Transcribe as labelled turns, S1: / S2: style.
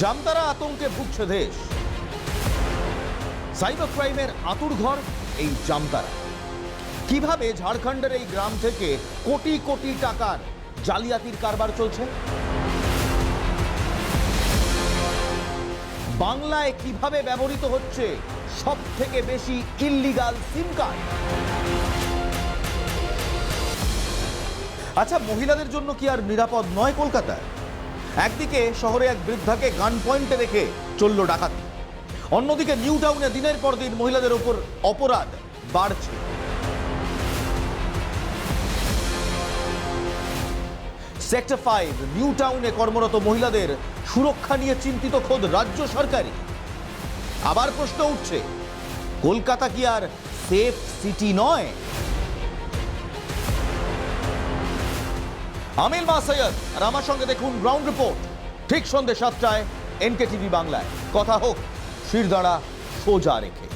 S1: জামতারা আতঙ্কে ভুগছে দেশ। সাইবার ক্রাইমের আতুর ঘর এই জামতারা। কীভাবে ঝাড়খণ্ডের এই গ্রাম থেকে কোটি কোটি টাকার জালিয়াতির কারবার চলছে? বাংলায় কীভাবে ব্যবহৃত হচ্ছে সব থেকে বেশি ইল্লিগাল সিম কার্ড আচ্ছা মহিলাদের জন্য কি আর নিরাপদ নয় কলকাতা একদিকে শহরে এক বৃদ্ধাকে গান পয়েন্টে রেখে চলল ডাকাতি। অন্যদিকে নিউ টাউনে দিনের পর দিন মহিলাদের ওপর অপরাধ বাড়ছে। সেক্টর ফাইভ, নিউ টাউনে কর্মরত মহিলাদের সুরক্ষা নিয়ে চিন্তিত খোদ রাজ্য সরকারই। আবার প্রশ্ন উঠছে, কলকাতা কি আর সেফ সিটি নয়? আমিল মা সৈয়দ আর আমার সঙ্গে দেখুন গ্রাউন্ড রিপোর্ট ঠিক সন্ধ্যে সাতটায় এনকে টিভি বাংলায়। কথা হোক, শিরদাঁড়া সোজা রেখে।